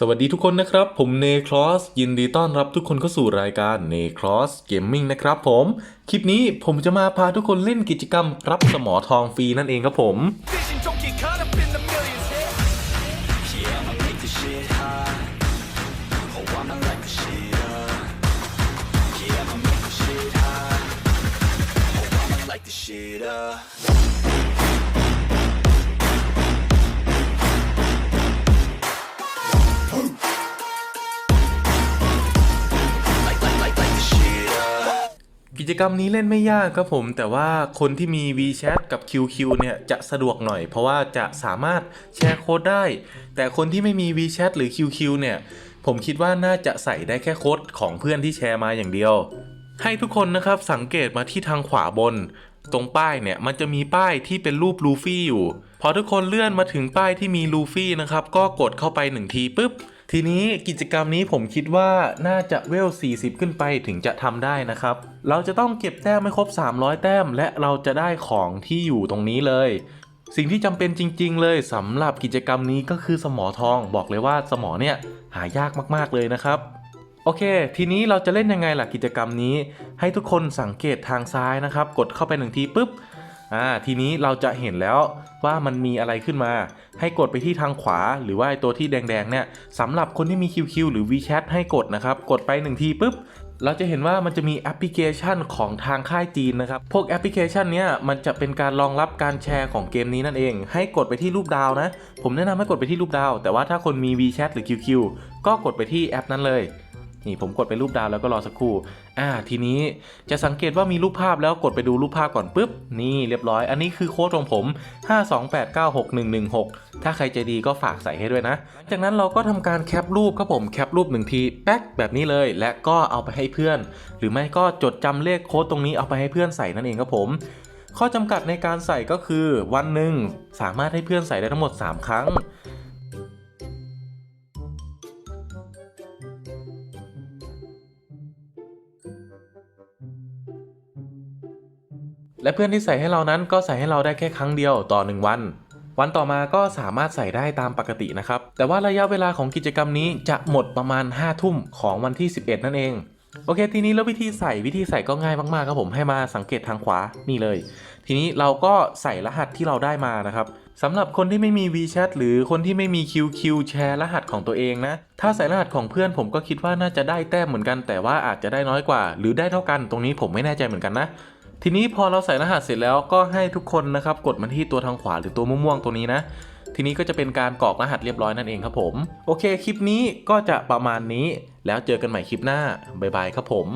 สวัสดีทุกคนนะครับ ผมเนคลอสยินดีต้อนรับทุกคนเข้าสู่รายการเนคลอสเกมมิ่งนะครับผม คลิปนี้ผมจะมาพาทุกคนเล่นกิจกรรมรับสมอทองฟรีนั่นเองครับผม กิจกรรมนี้เล่นไม่ยากครับผม แต่ว่าคนที่มี VChat กับ QQ เนี่ยจะสะดวกหน่อย เพราะว่าจะสามารถแชร์โค้ดได้ แต่คนที่ไม่มี VChat หรือ QQ เนี่ยผมคิดว่าน่าจะใส่ได้แค่โค้ดของเพื่อนที่แชร์มาอย่างเดียว ให้ทุกคนนะครับสังเกตมาที่ทางขวาบน ตรงป้ายเนี่ยมันจะมีป้ายที่เป็นรูปลูฟี่อยู่ พอทุกคนเลื่อนมาถึงป้ายที่มีลูฟี่นะครับก็กดเข้าไปหนึ่งทีปุ๊บ ทีนี้กิจกรรมนี้ผมคิดว่าน่าจะเวล 40 ขึ้นไปถึงจะทำได้นะครับ เราจะต้องเก็บแต้มไม่ครบ 300 แต้ม และเราจะได้ของที่อยู่ตรงนี้เลย สิ่งที่จำเป็นจริง ๆ เลยสำหรับกิจกรรมนี้ก็คือสมอทองบอกเลยว่าสมอเนี่ยหายากมากๆเลยนะครับโอเค ทีนี้เราจะเล่นยังไงล่ะกิจกรรมนี้ ให้ทุกคนสังเกตทางซ้ายนะครับ กดเข้าไปหนึ่งทีปุ๊บ อ่าทีนี้เราจะเห็นแล้วว่ามันมีอะไรขึ้นมา ให้กดไปที่ทางขวา หรือว่าตัวที่แดงๆเนี่ยสำหรับคนที่มี QQ หรือ WeChat ให้กดนะครับ กดไปหนึ่งทีปุ๊บเราจะเห็นว่ามันจะมีแอปพลิเคชันของทางค่ายจีนนะครับ พวกแอปพลิเคชันเนี้ยมันจะเป็นการรองรับการแชร์ของเกมนี้นั่นเอง ให้กดไปที่รูปดาวนะ ผมแนะนำให้กดไปที่รูปดาว แต่ว่าถ้าคนมี WeChat หรือ QQ ก็กดไปที่แอปนั้นเลย นี่ผมกดไปรูปดาวแล้วก็รอสักครู่ อ่า ทีนี้จะสังเกตว่ามีรูปภาพแล้วกดไปดูรูปภาพก่อนปุ๊บ นี่เรียบร้อย อันนี้คือโค้ดของผม 528961116 ถ้าใครใจดีก็ฝากใส่ให้ด้วยนะ จากนั้นเราก็ทำการแคปรูปครับผม แคปรูปหนึ่งที แป๊กแบบนี้เลย และก็เอาไปให้เพื่อน หรือไม่ก็จดจำเลขโค้ดตรงนี้เอาไปให้เพื่อนใส่นั่นเองครับผมข้อจำกัดในการใส่ก็คือวันหนึ่งสามารถให้เพื่อนใส่ได้ทั้งหมด 3 ครั้ง และเพื่อนที่ใส่ให้เรานั้นก็ใส่ให้เราได้แค่ครั้งเดียวต่อ 1 วัน วันต่อมาก็สามารถใส่ได้ตามปกตินะครับ แต่ว่าระยะเวลาของกิจกรรมนี้จะหมดประมาณ 5 ทุ่มของวันที่ 11 นั่นเอง โอเค ทีนี้แล้ววิธีใส่วิธีใส่ก็ง่ายมากๆครับผมให้มาสังเกตทางขวานี่เลย ทีนี้เราก็ใส่รหัสที่เราได้มานะครับสำหรับคนที่ไม่มี VChat หรือคนที่ไม่มี QQ แชร์รหัสของตัวเองนะ ถ้าใส่รหัสของเพื่อนผมก็คิดว่าน่าจะได้แต้มเหมือนกัน แต่ว่าอาจจะได้น้อยกว่า หรือได้เท่ากันตรงนี้ผมไม่แน่ใจเหมือนกันนะ ทีนี้พอเราใส่รหัสเสร็จแล้วก็ให้ทุกคนนะครับกดมาที่ตัวทางขวาหรือตัวม่วงๆตัวนี้นะ ทีนี้ก็จะเป็นการกรอกรหัสเรียบร้อยนั่นเองครับผม โอเคคลิปนี้ก็จะประมาณนี้ แล้วเจอกันใหม่คลิปหน้าบ๊ายบายครับผม